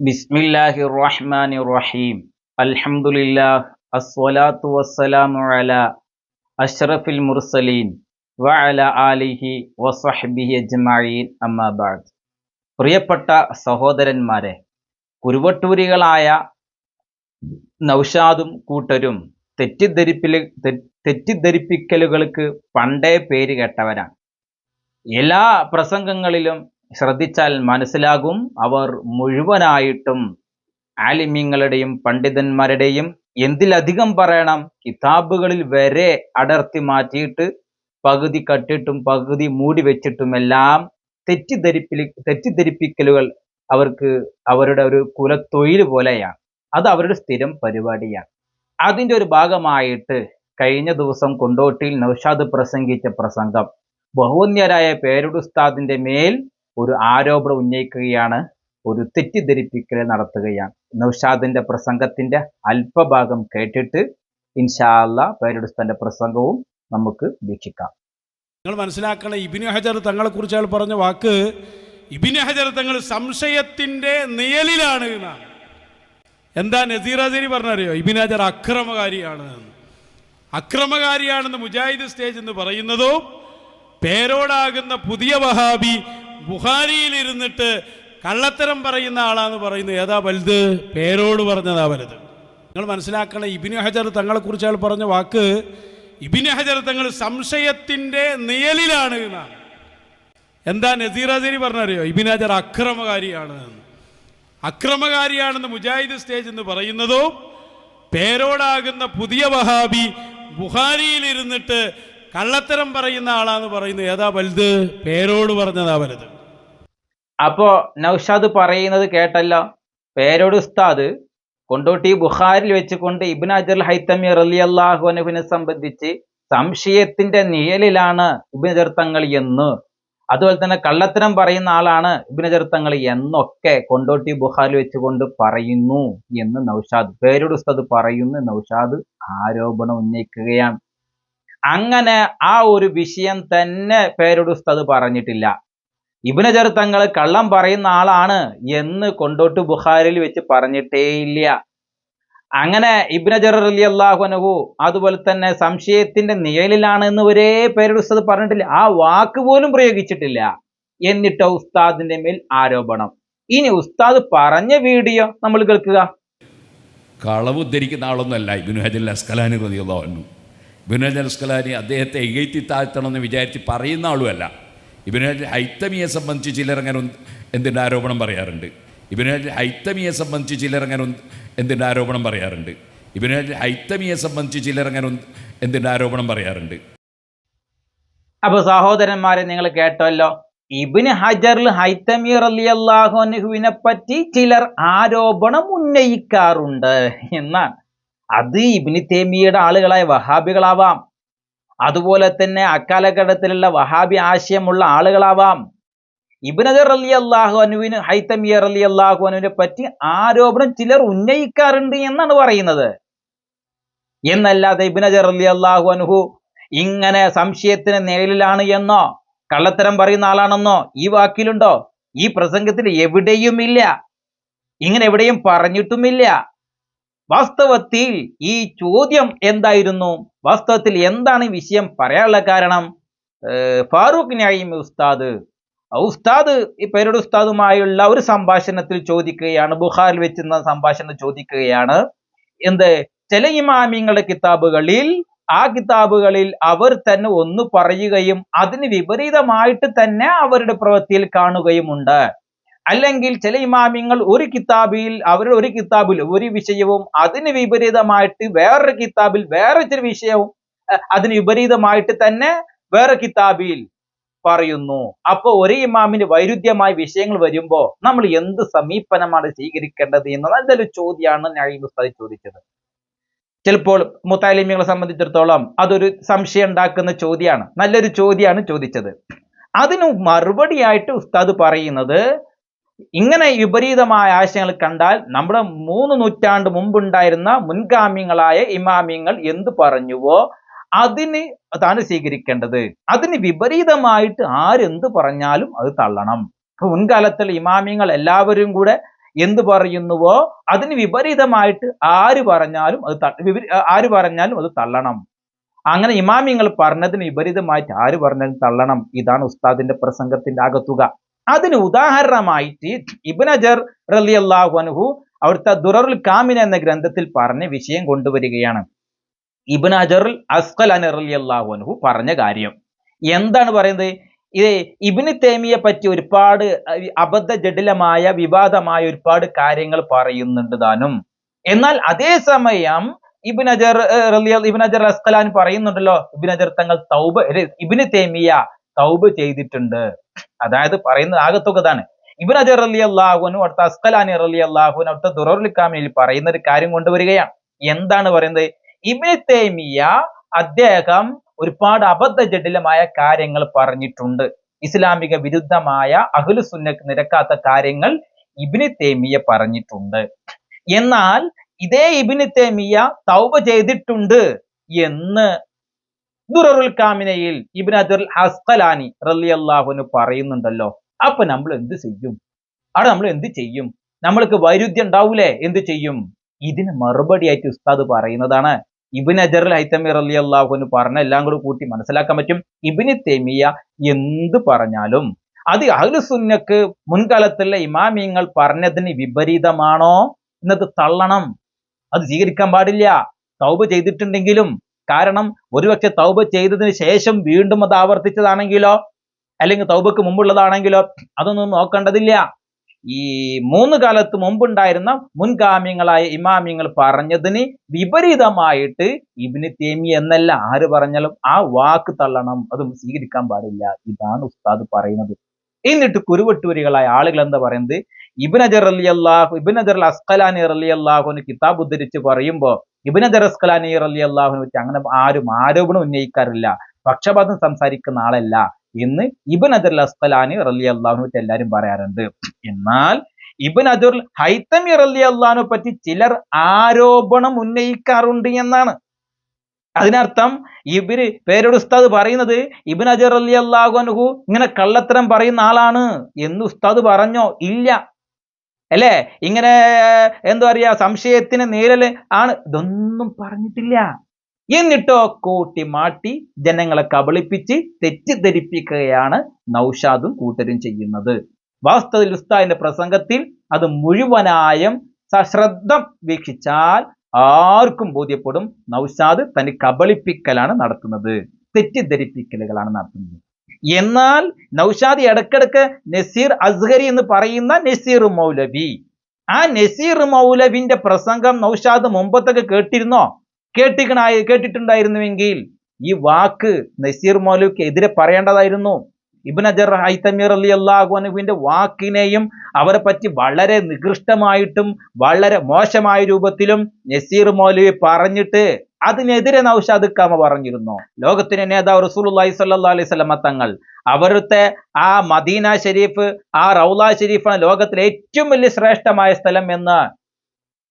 ബിസ്മില്ലാഹി റഹ്മാനി റഹീം അൽഹംദുലില്ലാഹ് അസ്വലാത്തു വസ്സലാമു അല അഷ്റഫിൽ മുർസലീൻ വഅല ആലിഹി വസഹ്ബിഹി അജ്മഈൻ. അമ്മാ ബഅദ് പ്രിയപ്പെട്ട സഹോദരന്മാരെ കുരുവട്ടൂരികളായ നൗഷാദും കൂട്ടരും തെറ്റിദ്ധരിപ്പിൽ തെറ്റിദ്ധരിപ്പിക്കലുകൾക്ക് പണ്ടേ പേര് കേട്ടവരാണ്. എല്ലാ പ്രസംഗങ്ങളിലും ശ്രദ്ധിച്ചാൽ മനസ്സിലാകും അവർ മുഴുവനായിട്ടും ആലിമ്യങ്ങളുടെയും പണ്ഡിതന്മാരുടെയും എന്തിലധികം പറയണം കിതാബുകളിൽ വരെ അടർത്തി മാറ്റിയിട്ട് പകുതി കട്ടിട്ടും പകുതി മൂടി വെച്ചിട്ടുമെല്ലാം തെറ്റിദ്ധരിപ്പിൽ തെറ്റിദ്ധരിപ്പിക്കലുകൾ അവർക്ക് അവരുടെ ഒരു കുലത്തൊഴിൽ പോലെയാണ്. അത് അവരുടെ സ്ഥിരം പരിപാടിയാണ്. അതിന്റെ ഒരു ഭാഗമായിട്ട് കഴിഞ്ഞ ദിവസം കൊണ്ടോട്ടിയിൽ നൗഷാദ് പ്രസംഗിച്ച പ്രസംഗം. ബഹുന്യരായ പേരുടുസ്താദിന്റെ മേൽ ഒരു ആരോപണം ഉന്നയിക്കുകയാണ് ഒരു തെറ്റിദ്ധരിപ്പിക്കൽ നടത്തുകയാണ്. നൗഷാദിന്റെ പ്രസംഗത്തിന്റെ അല്പഭാഗം കേട്ടിട്ട് ഇൻഷാല്ല പേരുടെ പ്രസംഗവും നമുക്ക് വീക്ഷിക്കാം. നിങ്ങൾ മനസ്സിലാക്കണം ഇബിന് ഹജർ തങ്ങളെ കുറിച്ച് അയാൾ പറഞ്ഞ വാക്ക് ഇബിന് ഹജർ തങ്ങൾ സംശയത്തിന്റെ നിയലിലാണ് എന്നാണ്. എന്താ നസീർ പറഞ്ഞറിയോ? ഇബിൻ ഹജർ അക്രമകാരിയാണ്. അക്രമകാരിയാണെന്ന് മുജാഹിദ് സ്റ്റേജ് എന്ന് പറയുന്നതോ പേരോടാകുന്ന പുതിയ വഹാബി ബുഹാരിയിൽ ഇരുന്നിട്ട് കള്ളത്തരം പറയുന്ന ആളാന്ന് പറയുന്നത് ഏതാ വലുത്? പേരോട് പറഞ്ഞതാ വലുത്. നിങ്ങൾ മനസ്സിലാക്കണം ഇബിന് ഹജർ തങ്ങളെക്കുറിച്ച് അയാൾ പറഞ്ഞ വാക്ക് ഇബിന് ഹജർ തങ്ങൾ സംശയത്തിന്റെ നിയലിലാണ് എന്നാണ്. എന്താ നസീർ പറഞ്ഞറിയോ? ഇബിൻ ഹജർ അക്രമകാരിയാണ് അക്രമകാരിയാണെന്ന് മുജാഹിദ് സ്റ്റേജ് എന്ന് പറയുന്നതോ പേരോടാകുന്ന പുതിയ വഹാബി ബുഹാരിയിൽ ഇരുന്നിട്ട് കള്ളത്തരം പറയുന്ന ആളാന്ന് പറയുന്നത് ഏതാ വലുത്? പേരോട് പറഞ്ഞതാ വലുത്. അപ്പോ നൌഷാദ് പറയുന്നത് കേട്ടല്ല. പേരോട് ഉസ്താദ് കൊണ്ടോട്ടി ബുഹാരിൽ വെച്ചുകൊണ്ട് ഇബ്നു അജർ ഹൈത്തമി റലി അള്ളാഹുനുവിനെ സംബന്ധിച്ച് സംശയത്തിന്റെ നിഴലിലാണ് അജർ തങ്ങൾ എന്ന്. അതുപോലെ തന്നെ കള്ളത്തരം പറയുന്ന ആളാണ് അജർ തങ്ങൾ എന്നൊക്കെ കൊണ്ടോട്ടി ബുഹാരിൽ വെച്ചുകൊണ്ട് പറയുന്നു എന്ന് നൌഷാദ് പേരോട് ഉസ്താദ് പറയുന്നു നൗഷാദ് ആരോപണം ഉന്നയിക്കുകയാണ്. അങ്ങനെ ആ ഒരു വിഷയം തന്നെ പേരുടെ ഉസ്താദ് പറഞ്ഞിട്ടില്ല. ഇബ്നു തങ്ങൾ കള്ളം പറയുന്ന ആളാണ് എന്ന് കൊണ്ടോട്ട് ബുഹാരിൽ വെച്ച് പറഞ്ഞിട്ടേയില്ല. അങ്ങനെ ഇബ്നജർ അലി അള്ളാഹുനഹു അതുപോലെ തന്നെ സംശയത്തിന്റെ നിഴലിലാണ് എന്ന് ഒരേ പേരുടെ ഉസ്താദ് പറഞ്ഞിട്ടില്ല. ആ വാക്ക് പോലും പ്രയോഗിച്ചിട്ടില്ല. എന്നിട്ട് ഉസ്താദിന്റെ മേൽ ആരോപണം. ഇനി ഉസ്താദ് പറഞ്ഞ വീഡിയോ നമ്മൾ കേൾക്കുക. കളവ് ഉദ്ധരിക്കുന്ന ആളൊന്നുമല്ല ഇബിനു ഹജൽ അസ്കലാനി റതിയുള്ളവന്നു ഇബിനു ഹജൽ അസ്കലാനി അദ്ദേഹത്തെ എഴുത്തി താഴ്ത്തണമെന്ന് വിചാരിച്ച് പറയുന്ന ആളുമല്ല. ഇബിനുൽ ഹൈത്തമിയെ സംബന്ധിച്ച് ചിലരങ്ങനെ എന്തിന്റെ ആരോപണം പറയാറുണ്ട്. ഇബിനുൽ ഹൈത്തമിയെ സംബന്ധിച്ച് ചിലരങ്ങനെ എന്തിന്റെ ആരോപണം പറയാറുണ്ട്. ഇബിനുൽ ഹൈത്തമിയെ സംബന്ധിച്ച് ചിലരങ്ങനെ എന്തിന്റെ ആരോപണം പറയാറുണ്ട്. അപ്പോൾ സഹോദരന്മാരെ നിങ്ങൾ കേട്ടല്ലോ ഇബിന് ഹജറിൽ ഹൈത്തമി റലിയല്ലാഹുവിനെ പറ്റി ചിലർ ആരോപണം ഉന്നയിക്കാറുണ്ട് എന്നാണ്. അത് ഇബിനി തേമിയുടെ ആളുകളായ വഹാബികളാവാം. അതുപോലെ തന്നെ അക്കാലഘട്ടത്തിലുള്ള വഹാബി ആശയമുള്ള ആളുകളാവാം. ഇബിനദർ അലി അള്ളാഹു അനുവിന് ഹൈത്തമിയർ അലി അള്ളാഹു അനുവിനെ പറ്റി ആരോപണം ചിലർ ഉന്നയിക്കാറുണ്ട് എന്നാണ് പറയുന്നത്. എന്നല്ലാതെ ഇബിനജർ അലി അള്ളാഹു അനുഹു ഇങ്ങനെ സംശയത്തിന് നിഴലിലാണ് എന്നോ കള്ളത്തരം പറയുന്ന ആളാണെന്നോ ഈ വാക്കിലുണ്ടോ? ഈ പ്രസംഗത്തിൽ എവിടെയുമില്ല. ഇങ്ങനെ എവിടെയും പറഞ്ഞിട്ടുമില്ല. വാസ്തവത്തിൽ ഈ ചോദ്യം എന്തായിരുന്നു? വാസ്തവത്തിൽ എന്താണ് ഈ വിഷയം പറയാനുള്ള കാരണം? ഫാറൂഖ് നഈം ഉസ്താദ്. ഉസ്താദ് ഈ പേരുടെ ഉസ്താദുമായുള്ള ഒരു സംഭാഷണത്തിൽ ചോദിക്കുകയാണ് ബുഹാറിൽ വെച്ചുന്ന സംഭാഷണം ചോദിക്കുകയാണ്. എന്ത്? ചില ഇമാമിങ്ങളുടെ കിതാബുകളിൽ ആ കിതാബുകളിൽ അവർ തന്നെ ഒന്ന് പറയുകയും അതിന് വിപരീതമായിട്ട് തന്നെ അവരുടെ പ്രവൃത്തിയിൽ കാണുകയുമുണ്ട്. അല്ലെങ്കിൽ ചില ഇമാമിങ്ങൾ ഒരു കിതാബിൽ അവരുടെ ഒരു കിതാബിൽ ഒരു വിഷയവും അതിന് വിപരീതമായിട്ട് വേറൊരു കിതാബിൽ വേറെ ചില വിഷയവും അതിന് വിപരീതമായിട്ട് തന്നെ വേറെ കിതാബിൽ പറയുന്നു. അപ്പൊ ഒരേ ഇമാമിന് വൈരുദ്ധ്യമായ വിഷയങ്ങൾ വരുമ്പോ നമ്മൾ എന്ത് സമീപനമാണ് സ്വീകരിക്കേണ്ടത് എന്ന നല്ലൊരു ചോദ്യമാണ് ഞാൻ ഉസ്താദ് ചോദിച്ചത്. ചിലപ്പോൾ മുത്താലിമികളെ സംബന്ധിച്ചിടത്തോളം അതൊരു സംശയം ഉണ്ടാക്കുന്ന ചോദ്യമാണ്. നല്ലൊരു ചോദ്യമാണ് ചോദിച്ചത്. അതിനു മറുപടിയായിട്ട് ഉസ്താദ് പറയുന്നത് ഇങ്ങനെ വിപരീതമായ ആശയങ്ങൾ കണ്ടാൽ നമ്മുടെ മൂന്ന് നൂറ്റാണ്ട് മുമ്പുണ്ടായിരുന്ന മുൻഗാമികളായ ഇമാമിങ്ങൾ എന്ത് പറഞ്ഞുവോ അതിന് അതാണ് സ്വീകരിക്കേണ്ടത്. അതിന് വിപരീതമായിട്ട് ആരെന്ത് പറഞ്ഞാലും അത് തള്ളണം. മുൻകാലത്തിൽ ഇമാമിങ്ങൾ എല്ലാവരും കൂടെ എന്ത് പറയുന്നുവോ അതിന് വിപരീതമായിട്ട് ആര് പറഞ്ഞാലും അത് ആര് പറഞ്ഞാലും അത് തള്ളണം. അങ്ങനെ ഇമാമിങ്ങൾ പറഞ്ഞതിന് വിപരീതമായിട്ട് ആര് പറഞ്ഞാലും തള്ളണം. ഇതാണ് ഉസ്താദിന്റെ പ്രസംഗത്തിന്റെ ആകത്തുക. അതിന് ഉദാഹരണമായിട്ട് ഇബ്നജർ റളിയല്ലാഹു അൻഹു അവിടുത്തെ ദുററുൽ കാമിന എന്ന ഗ്രന്ഥത്തിൽ പറഞ്ഞ വിഷയം കൊണ്ടുവരികയാണ്. ഇബിൻ അജറുൽ അസ്കലാൻ റളിയല്ലാഹു അൻഹു പറഞ്ഞ കാര്യം. എന്താണ് പറയുന്നത്? ഇത് ഇബിന് തേമിയെ പറ്റി ഒരുപാട് അബദ്ധ ജടിലമായ വിവാദമായ ഒരുപാട് കാര്യങ്ങൾ പറയുന്നുണ്ട് താനും. എന്നാൽ അതേസമയം ഇബിൻ അജർ ഇബ്ൻ അജർ അസ്കലാൻ പറയുന്നുണ്ടല്ലോ ഇബിൻ അജർ തങ്ങൾ തൗബ ഇബ്നു തേമിയ തൗബ ചെയ്തിട്ടുണ്ട്. അതായത് പറയുന്നത് ആകത്തുകതാണ്. ഇബിൻ അജർ അലി അള്ളാഹുനു അടുത്ത അസ്കലാനി അലി അള്ളാഹുനു അടുത്ത ദുറോൽ കാമിൽ പറയുന്ന ഒരു കാര്യം കൊണ്ടുവരികയാണ്. എന്താണ് പറയുന്നത്? ഇബ്നു തേമിയ അദ്ദേഹം ഒരുപാട് അബദ്ധ ജഡിലമായ കാര്യങ്ങൾ പറഞ്ഞിട്ടുണ്ട്. ഇസ്ലാമിക വിരുദ്ധമായ അഹ്ലു നിരക്കാത്ത കാര്യങ്ങൾ ഇബ്നു തേമിയ പറഞ്ഞിട്ടുണ്ട്. എന്നാൽ ഇതേ ഇബ്നു തേമിയ തൗബ ചെയ്തിട്ടുണ്ട് എന്ന് ദുററുൽ കാമിനയിൽ ഇബ്നു അജുൽ ഹസ്കലാനി റളിയല്ലാഹുവിന് പറയുന്നുണ്ടല്ലോ. അപ്പൊ നമ്മൾ എന്ത് ചെയ്യും? അവിടെ നമ്മൾ എന്ത് ചെയ്യും? നമ്മൾക്ക് വൈരുദ്ധ്യം ഉണ്ടാവൂലേ? എന്ത് ചെയ്യും? ഇതിന് മറുപടിയായിട്ട് ഉസ്താദ് പറയുന്നതാണ്. ഇബിൻ അജറുൽ ഹൈത്തമി റലി അള്ളാഹുന് പറഞ്ഞ എല്ലാം കൂടി കൂട്ടി മനസ്സിലാക്കാൻ പറ്റും. ഇബിന് തെമിയ എന്ത് പറഞ്ഞാലും അത് അഹ്ലുസുന്നക്ക് മുൻകാലത്തുള്ള ഇമാമിയങ്ങൾ പറഞ്ഞതിന് വിപരീതമാണോ? എന്നത് തള്ളണം. അത് സ്വീകരിക്കാൻ പാടില്ല. തൗബ് ചെയ്തിട്ടുണ്ടെങ്കിലും കാരണം ഒരുപക്ഷെ തൗബ ചെയ്തതിന് ശേഷം വീണ്ടും അത് ആവർത്തിച്ചതാണെങ്കിലോ അല്ലെങ്കിൽ തൗബക്ക് മുമ്പുള്ളതാണെങ്കിലോ അതൊന്നും നോക്കേണ്ടതില്ല. ഈ മൂന്ന് കാലത്ത് മുമ്പുണ്ടായിരുന്ന മുൻഗാമ്യങ്ങളായ ഇമാമ്യങ്ങൾ പറഞ്ഞതിന് വിപരീതമായിട്ട് ഇബിന് തേമി എന്നല്ല ആര് പറഞ്ഞാലും ആ വാക്ക് തള്ളണം അതും സ്വീകരിക്കാൻ പാടില്ല ഇതാണ് ഉസ്താദ് പറയുന്നത്. എന്നിട്ട് കുരുവട്ടൂരികളായ ആളുകൾ എന്താ പറയുന്നത്? ഇബിൻ അജർ അലി അള്ളാഹു ഇബിൻ അജർ അസ്കലാനി അലി അള്ളാഹുന് കിതാബ് ഉദ്ധരിച്ച് പറയുമ്പോ ഇബിൻ ദറസ്കലാനി അലി അള്ളാഹുനെ പറ്റി അങ്ങനെ ആരും ആരോപണം ഉന്നയിക്കാറില്ല. പക്ഷപാതം സംസാരിക്കുന്ന ആളല്ല എന്ന് ഇബൻ അദർ അസ്കലാനി റലി അള്ളാഹുനെ പറ്റി എല്ലാവരും പറയാറുണ്ട്. എന്നാൽ ഇബൻ അദുർ ഹൈത്തമി റലി അള്ളഹാനെ പറ്റി ചിലർ ആരോപണം ഉന്നയിക്കാറുണ്ട് എന്നാണ്. അതിനർത്ഥം ഇവർ പേരോട് ഉസ്താദ് പറയുന്നത് ഇബിൻ അജർ അലി അള്ളാഹുനഹു ഇങ്ങനെ കള്ളത്തരം പറയുന്ന ആളാണ് എന്ന് ഉസ്താദ് പറഞ്ഞോ? ഇല്ല. അല്ലേ? ഇങ്ങനെ എന്താ പറയാ സംശയത്തിന് നേരൽ ആണ്. ഇതൊന്നും പറഞ്ഞിട്ടില്ല. എന്നിട്ടോ കൂട്ടി മാട്ടി ജനങ്ങളെ കബളിപ്പിച്ച് തെറ്റിദ്ധരിപ്പിക്കുകയാണ് നൗഷാദും കൂട്ടരും ചെയ്യുന്നത്. വാസ്തവത്തിൽ ഉസ്താദിന്റെ പ്രസംഗത്തിൽ അത് മുഴുവനായും സശ്രദ്ധം വീക്ഷിച്ചാൽ ആർക്കും ബോധ്യപ്പെടും നൗഷാദ് തനി കബളിപ്പിക്കലാണ് നടത്തുന്നത് തെറ്റിദ്ധരിപ്പിക്കലുകളാണ് നടത്തുന്നത്. എന്നാൽ നൗഷാദ് ഇടക്കിടക്ക് നസീർ അസ്ഹരി എന്ന് പറയുന്ന നസീർ മൗലവി. ആ നസീർ മൗലവിന്റെ പ്രസംഗം നൗഷാദ് മുമ്പത്തൊക്കെ കേട്ടിരുന്നോ? കേട്ടിക്കണായി കേട്ടിട്ടുണ്ടായിരുന്നുവെങ്കിൽ ഈ വാക്ക് നസീർ മൗലവിക്ക് എതിരെ പറയേണ്ടതായിരുന്നു. ഇബിൻ അജർ ഹൈത്തമീർ അലി അള്ളാഹുനുവിന്റെ വാക്കിനെയും അവരെ പറ്റി വളരെ നികൃഷ്ടമായിട്ടും വളരെ മോശമായ രൂപത്തിലും നസീർ മൗലവി പറഞ്ഞിട്ട് അതിനെതിരെ നൗഷാദ് കാമ പറഞ്ഞിരുന്നു. ലോകത്തിന്റെ നേതാവ് റസൂലുള്ളാഹി സ്വല്ലല്ലാഹി അലൈഹി സ്വലമ തങ്ങൾ അവരുടെ ആ മദീന ഷെരീഫ് ആ റൗല ഷെരീഫാണ് ലോകത്തിലെ ഏറ്റവും വലിയ ശ്രേഷ്ഠമായ സ്ഥലം എന്ന്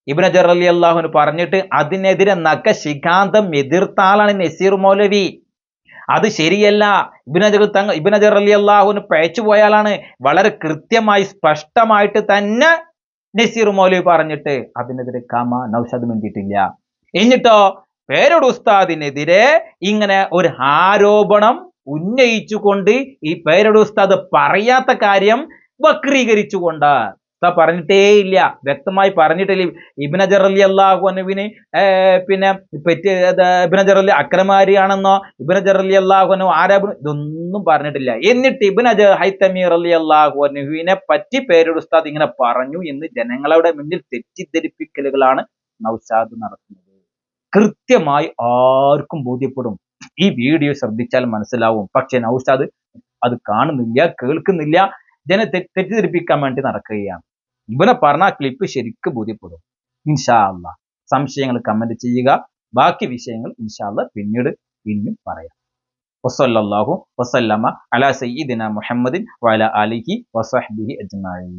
ഇബ്ൻ അജർ അലി അള്ളാഹുന് പറഞ്ഞിട്ട് അതിനെതിരെ നഖ ശിഖാന്തം എതിർത്താളാണ് നസീർ മൗലവി. അത് ശരിയല്ല. ഇബിനജർ തങ്ങൾ ഇബിനജർ അലി അള്ളാഹുന് പയച്ചു പോയാലാണ് വളരെ കൃത്യമായി സ്പഷ്ടമായിട്ട് തന്നെ നസീർ മൗലവി പറഞ്ഞിട്ട് അതിനെതിരെ കാമ നൗഷാദ് വേണ്ടിയിട്ടില്ല എന്നിട്ടോ പേരോട് ഉസ്താദിനെതിരെ ഇങ്ങനെ ഒരു ആരോപണം ഉന്നയിച്ചുകൊണ്ട് ഈ പേരോട് ഉസ്താദ് പറയാത്ത കാര്യം വക്രീകരിച്ചുകൊണ്ട്. ഉസ്താദ് പറഞ്ഞിട്ടേ ഇല്ല വ്യക്തമായി പറഞ്ഞിട്ടില്ല. ഇബിനജർ അലി അള്ളാഹു അനുവിന് പിന്നെ പെറ്റ് ഇബിനജർ അലി അക്രമാരിയാണെന്നോ ഇബിനജർ അലി അള്ളാഹു അനു ആരാ ഇതൊന്നും പറഞ്ഞിട്ടില്ല. എന്നിട്ട് ഇബിനജർ ഹൈത്തമീർ അലി അള്ളാഹു അനുവിനെ പറ്റി പേരോട് ഉസ്താദ് ഇങ്ങനെ പറഞ്ഞു എന്ന് ജനങ്ങളുടെ മുന്നിൽ തെറ്റിദ്ധരിപ്പിക്കലുകളാണ് നൗഷാദ് നടത്തുന്നത്. കൃത്യമായി ആർക്കും ബോധ്യപ്പെടും. ഈ വീഡിയോ ശ്രദ്ധിച്ചാൽ മനസ്സിലാവും. പക്ഷെ നൗഷാദ് അത് കാണുന്നില്ല കേൾക്കുന്നില്ല. ജനെ തെറ്റിദ്ധരിപ്പിക്കാൻ വേണ്ടി നടക്കുകയാണ്. ഇവനെ പറഞ്ഞ ക്ലിപ്പ് ശരിക്കും ബോധ്യപ്പെടും. ഇൻഷാ അല്ല സംശയങ്ങൾ കമന്റ് ചെയ്യുക. ബാക്കി വിഷയങ്ങൾ ഇൻഷാ അല്ല പിന്നീട് പിന്നെയും പറയാം. വസല്ലാഹു വസല്ലമ അലാ സയ്യിദിന മുഹമ്മദിൻ വല അലിഹി വസഹ്ബിഹി അജ്മഈൻ.